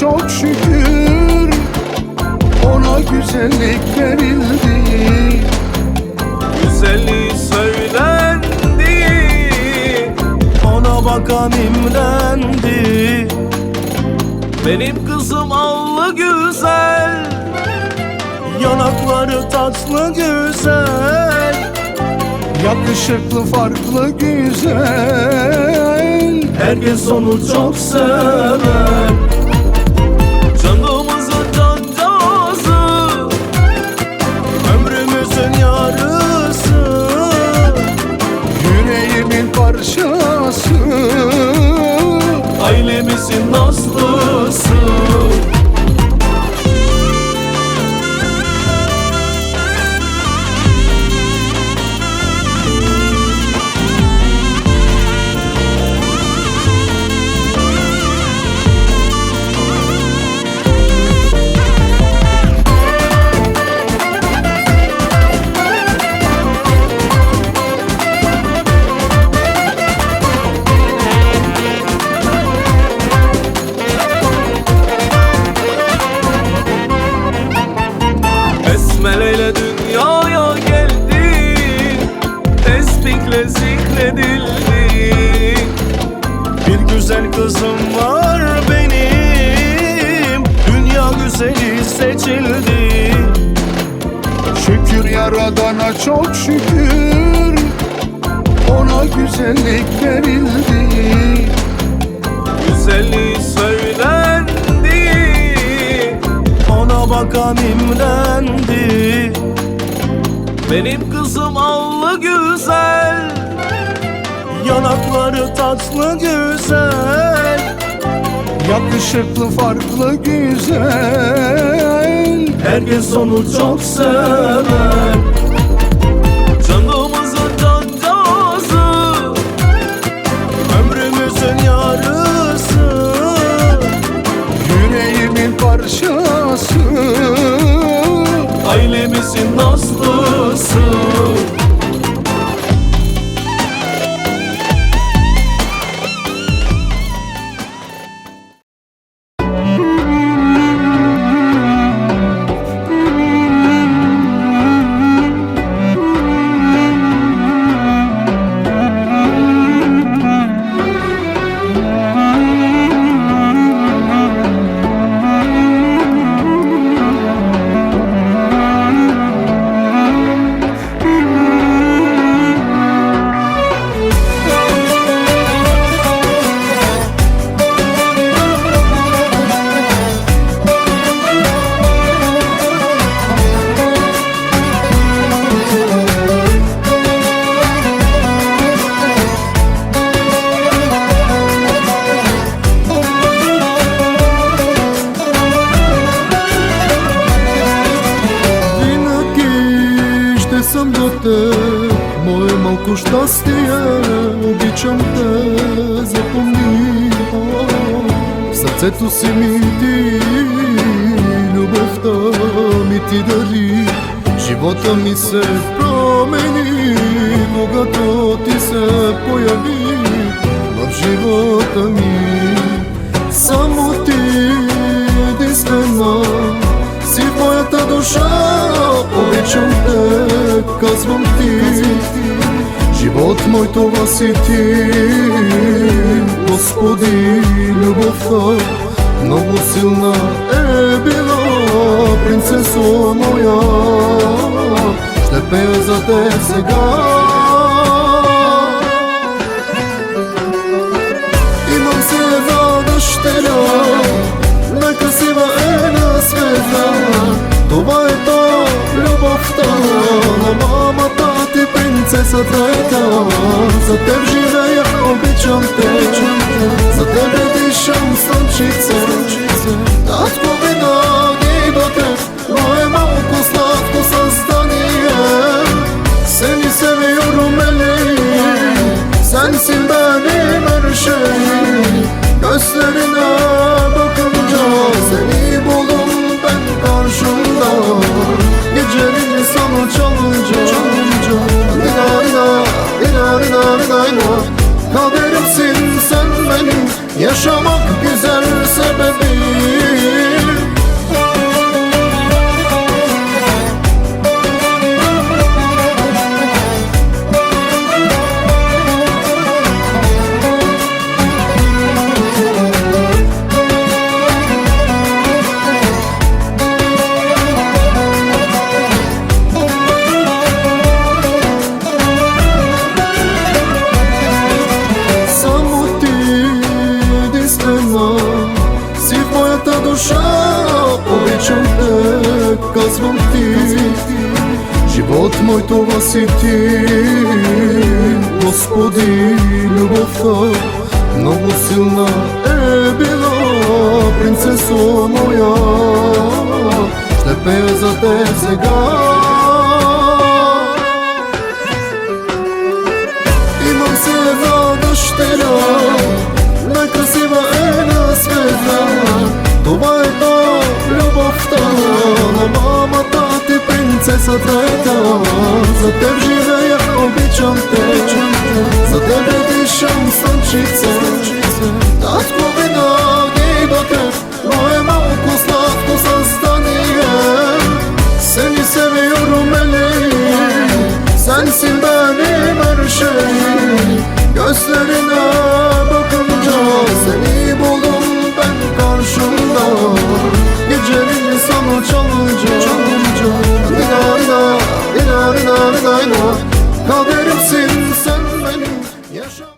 çok şükür Ona güzellik verildi. Güzelliği söylendi Ona bakan imrendi. Benim kızım allı güzel Yanakları tatlı güzel Yakışıklı farklı güzel. Herkes onu çok sever Tesbikle zikredildin Bir güzel kızım var benim. Dünya güzeli seçildi. Şükür yaradana çok şükür. Ona güzellik verildi. Güzelliği söylendi. Ona bakan imrendi Benim kızım allı güzel Yanakları tatlı güzel. Yakışıklı farklı güzel. Herkes onu çok sever. Canımızın cancağızı Ömrümüzün yarısı. Yüreğimin parçası Малко щастие Обичам те Запомни В сърцето си ми ти Любовта ми ти дари. Живота ми се промени Когато ти се появи. В живота ми Живот мой това си ти Господи, любовта Много силна е била Принцесо моя. Ще пея за теб сега. Имам си една дъщеря Най-красива е на света. Това е то любовта На мамата ти принцесата е та За теб живея, обичам те. За тебе дишам слънчице. Татко винаги dina Kaderimsin sen benim. Yaşamak güzel sebebim душа Обичам те, казвам ти. Живот мой това си ти. Господи, любовта Много силна е била Принцесо моя. Ще пея за те сега сатата За теб живея, обичам те За тебе дишам слънчице Над винаги до теб Мое малко сладко създание Seni seviyorum eleğim Sensin benim her şeyim Gözlerine bakınca Seni buldum ben karşımda Gecenin sana çalınca derim